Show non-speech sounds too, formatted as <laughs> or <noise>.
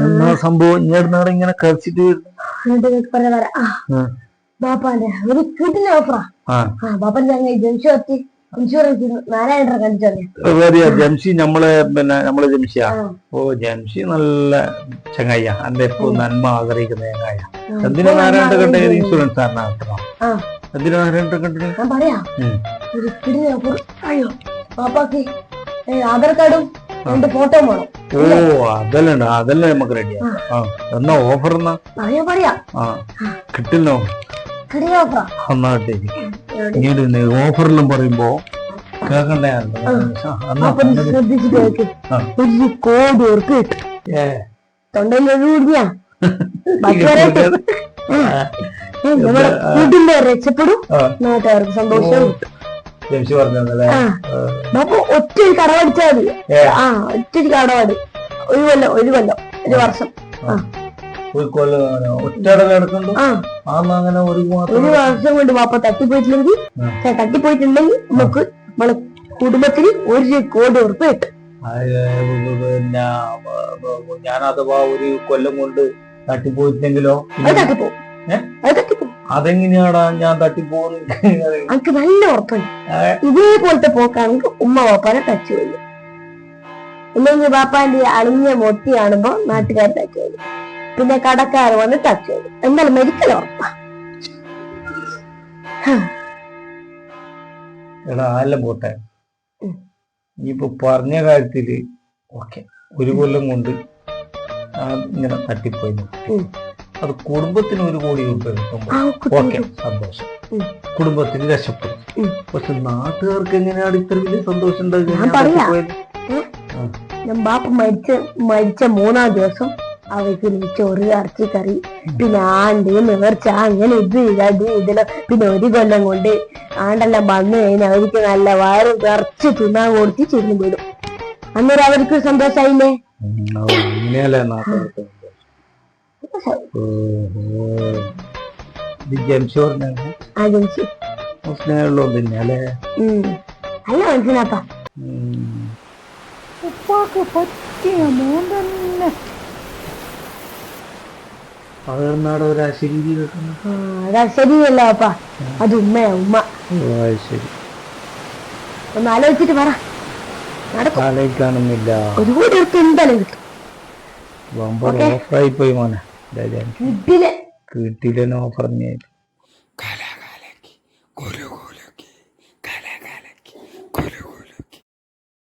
എന്നാ സംഭവം? ഇങ്ങോട്ട് ഇങ്ങനെ കളിച്ചിട്ട് വരുന്നു. ബാപ്പാന്റെ ഒരു കിട്ടില്ല ഓഫറാ ബാപ്പാന്റെ ജനിച്ചു പറ്റി ജംഷി നമ്മളെ പിന്നെ നമ്മളെ ജംഷിയാ? ഓ ജംഷി നല്ല ചങ്ങയ്യ. എന്റെ എപ്പോഴും നന്മ ആഗ്രഹിക്കുന്ന ചങ്ങായ എന്തിനാ നാരായണ കണ്ട. ഇൻഷുറൻസ് ആക്കണം ആ. എന്തിനാ നാരായണ ഏ, ആധാർ കാർഡും രണ്ട് ഫോട്ടോ വേണം. ഓ അതല്ലേ. അതല്ലേ നമുക്ക് റെഡിയാ. ആ. എന്നാ ഓഫർ എന്നാ? പറയാ. ആ കിട്ടില്ലോ കിടില ഓഫറാ. നന്നായിട്ട് ഇങ്ങനെ ഓഫറിലും പറയുമ്പോ കേക്കണ്ടേ അപ്പൊ നീ ശ്രദ്ധിച്ചിട്ട് കേൾക്ക് ആ. ഒരു കോടി ഉറപ്പ് കിട്ടും. തൊണ്ടയിൽ ഒരു കുടിയാ <laughs> നമ്മുടെ വീട്ടിന്റെ രക്ഷപ്പെടും. ആ. നാട്ടുകാർക്ക് സന്തോഷം. കിട്ടും ജംഷി പറഞ്ഞല്ലേ ആ. അപ്പൊ ഒറ്റ ഒരു മതി. ആ ഒറ്റ ഒരു ഒരു കൊല്ലം ഒരു കൊല്ലം ഒരു വർഷം. ഒരു ഒറ്റയുടെ കിടക്കണ്ടു ആ. ആന്ന് അങ്ങനെ ഒരു ഒരു വർഷം കൊണ്ട് വാപ്പ തട്ടിപ്പോയിട്ടില്ലെങ്കിൽ തട്ടിപ്പോയിട്ടുണ്ടെങ്കിൽ നമുക്ക് നമ്മളെ കുടുംബത്തിന് ഒരു കോടി ഉറപ്പ് കിട്ടും. പിന്നെ ഞാൻ അഥവാ ഒരു കൊല്ലം കൊണ്ട് തട്ടിപ്പോയിട്ടെങ്കിലോ അതെങ്ങനെയാടാ ഞാൻ തട്ടിപ്പോകുന്നു എനിക്ക് നല്ല ഉറപ്പുണ്ട്. ഇതേപോലത്തെ പോക്കാണെങ്കിൽ ഉമ്മ വാപ്പാനെ ടച്ച് ചെയ്യും ഇല്ലെങ്കിൽ വാപ്പാന്റെ അളിഞ്ഞ മൊട്ടി കാണുമ്പോ നാട്ടുകാർ ടച്ച് ചെയ്യും പിന്നെ കടക്കാർ വന്ന് ടച്ച് ചെയ്തു. എന്നാൽ മെഡിക്കൽ ഉറപ്പാ. എടാ അല്ല പോട്ടെ. ഇനിയിപ്പോ പറഞ്ഞ കാര്യത്തിൽ ഓക്കെ ഒരു കൊല്ലം കൊണ്ട് ഇങ്ങനെ തട്ടിപ്പോയി. അത് കുടുംബത്തിന് ഒരു കോടി രൂപ ഓക്കെ. സന്തോഷം. കുടുംബത്തിന് രക്ഷപ്പെടും. പക്ഷെ നാട്ടുകാർക്ക് എങ്ങനെയാണ് ഇത്ര വലിയ സന്തോഷം ഉണ്ടാകുക? ഞാൻ ബാപ്പ മരിച്ച മരിച്ച മൂന്നാം ദിവസം അവയ്ക്ക് ചോറ് ഇറച്ചിക്കറി പിന്നെ ആണ്ട് നേർച്ച അങ്ങനെ ഇത് അത് ഇതിലോ. പിന്നെ ഒരു കൊല്ലം കൊണ്ട് ആണ്ടെല്ലാം വന്നു കഴിഞ്ഞാൽ അവർക്ക് നല്ല വയറ് നിറച്ച് തിന്നാൻ കൊടുത്ത് ചെന്ന് വിടും. അന്നേരം അവർക്ക് സന്തോഷമായില്ലേ ഉം, ഓ, ഇങ്ങനെയല്ലേ നാട്ടുകാർക്ക് സന്തോഷം. ഓഹോ. ഇത് ജംഷി പറഞ്ഞ ആജൻസി സ്നേഹമുള്ളത് തന്നെ അല്ലേ? അല്ല മനസ്സിലാപ്പാ ഉം. ഉപ്പാക്ക് പറ്റിയ മോൻ തന്നെ. പകർന്നാട് ഒരു അശരീരി അതാ ശരിയല്ല അപ്പാ അത് ഉമ്മയാ ഉമ്മ. ഓ ശരി ഒന്ന് ആലോചിച്ചിട്ട് പറ. എന്തായാലും കിട്ടും. ഓക്കേ. ഓഫറായി പോയി മോനെ കിട്ടില്ല കിട്ടിയില്ല. ഓഫർ തന്നെയായി കല